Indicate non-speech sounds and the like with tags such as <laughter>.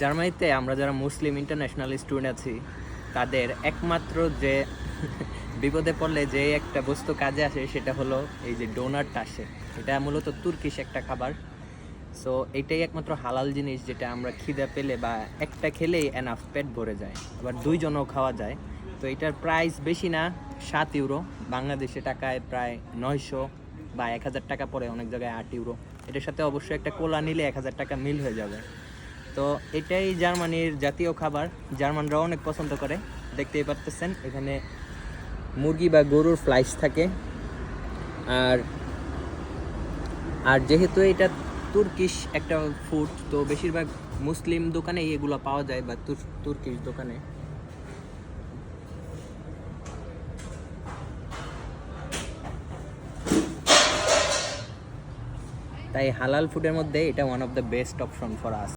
জার্মানিতে আমরা যারা মুসলিম ইন্টারন্যাশনাল স্টুডেন্ট আছি, তাদের একমাত্র যে <laughs> বিপদে পড়লে যে একটা বস্তু কাজে আসে সেটা হলো এই যে ডোনারটা আসে। এটা মূলত তুর্কিশ একটা খাবার। সো এটাই একমাত্র হালাল জিনিস যেটা আমরা খিদে পেলে বা একটা খেলেই এনাফ পেট ভরে যায়। আবার দুইজনও খাওয়া যায়। তো এটার প্রাইস বেশি না, সাত ইউরো বাংলাদেশে টাকায় প্রায় নয়শো বা এক হাজার টাকা পড়ে অনেক জায়গায় আট ইউরো এটার সাথে অবশ্যই একটা কোলা নিলে এক হাজার টাকা মিল হয়ে যাবে। তো এটাই জার্মানির জাতীয় খাবার জার্মানরা অনেক পছন্দ করে, দেখতেই পারতেছেন, এখানে মুরগি বা গরুর ফ্লাইস থাকে। আর আর যেহেতু এটা তুর্কিশ একটা ফুড তো বেশিরভাগ মুসলিম দোকানে এগুলো পাওয়া যায় বা তুর- তুর্কিশ দোকানে। তাই হালাল ফুডের মধ্যে এটা one of the best option for us